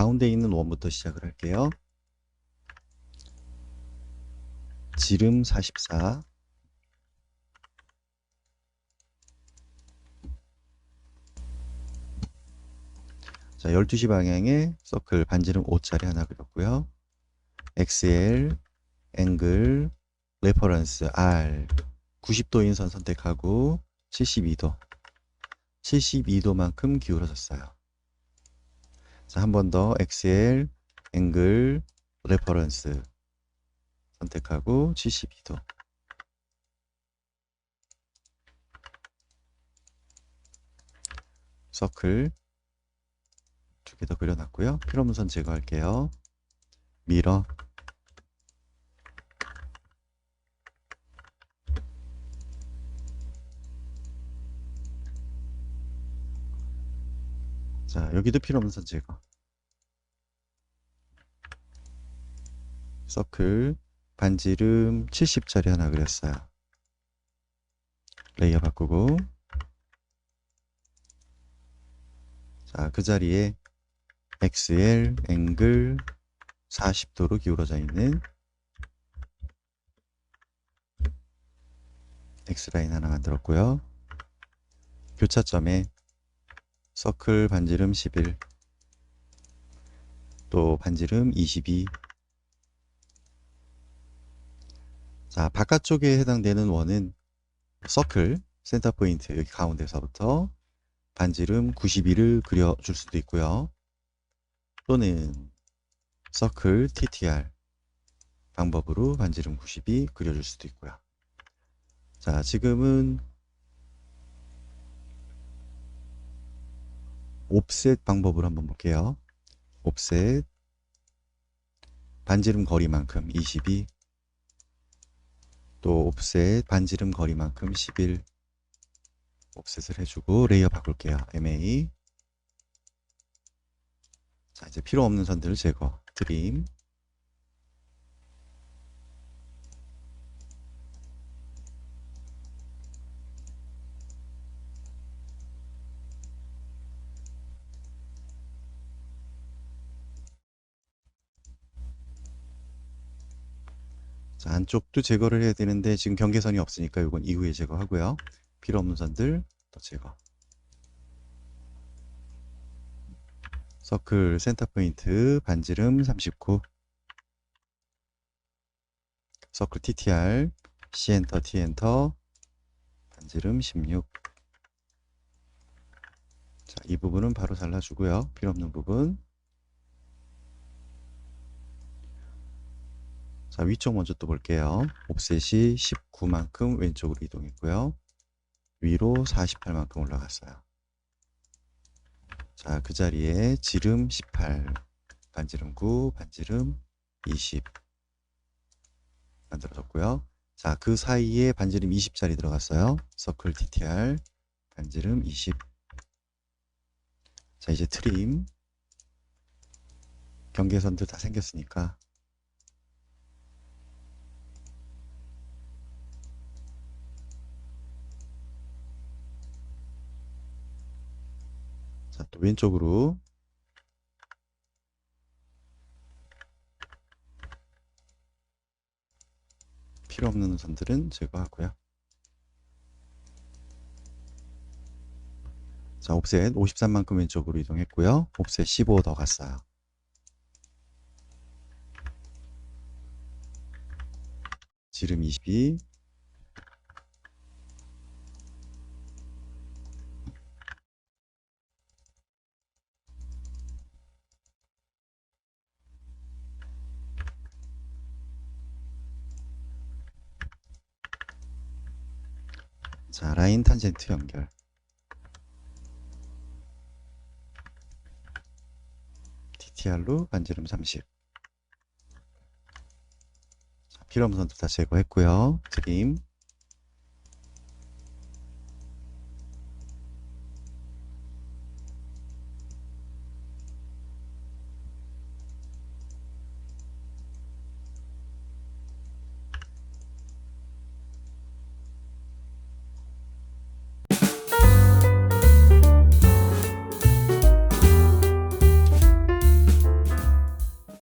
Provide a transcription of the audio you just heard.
가운데 있는 원부터 시작을 할게요. 지름 44 자, 12시 방향에 서클 반지름 5짜리 하나 그렸고요. XL, 앵글, 레퍼런스 R 90도 인 선 선택하고 72도 72도만큼 기울어졌어요. 자, 한 번더 XL, 앵글, 레퍼런스 선택하고 72도 서클 두 개 더 그려놨고요. 필요없는 선 제거할게요. 미러 자 여기도 필요없는 선 제거 서클 반지름 70짜리 하나 그렸어요. 레이어 바꾸고 자, 그 자리에 XL 앵글 40도로 기울어져 있는 X라인 하나 만들었고요. 교차점에 서클 반지름 11, 또 반지름 22. 자, 바깥쪽에 해당되는 원은 서클, 센터 포인트, 여기 가운데서부터 반지름 92를 그려줄 수도 있고요. 또는 서클 TTR 방법으로 반지름 92 그려줄 수도 있고요. 자, 지금은 옵셋 방법으로 한번 볼게요. 옵셋. 반지름 거리만큼 22, 또 옵셋 반지름 거리만큼 11 옵셋을 해주고 레이어 바꿀게요. MA 자 이제 필요 없는 선들을 제거 드림 자 안쪽도 제거를 해야 되는데 지금 경계선이 없으니까 이건 이후에 제거하고요. 필요 없는 선들 또 제거. 서클 센터 포인트 반지름 39 서클 TTR C 엔터 T 엔터 반지름 16 자, 이 부분은 바로 잘라주고요. 필요 없는 부분 자, 위쪽 먼저 또 볼게요. 옵셋이 19만큼 왼쪽으로 이동했고요. 위로 48만큼 올라갔어요. 자, 그 자리에 지름 18, 반지름 9, 반지름 20 만들어졌고요. 자, 그 사이에 반지름 20짜리 들어갔어요. 서클 TTR 반지름 20 자, 이제 트림 경계선도 다 생겼으니까 자, 또 왼쪽으로 필요 없는 선들은 제거하고요. 자, 옵셋 53만큼 왼쪽으로 이동했고요. 옵셋 15 더 갔어요. 지름 22 자, 라인 탄젠트 연결. TTR로 반지름 30. 자, 필요 없는 선도 다 제거했고요. 트림.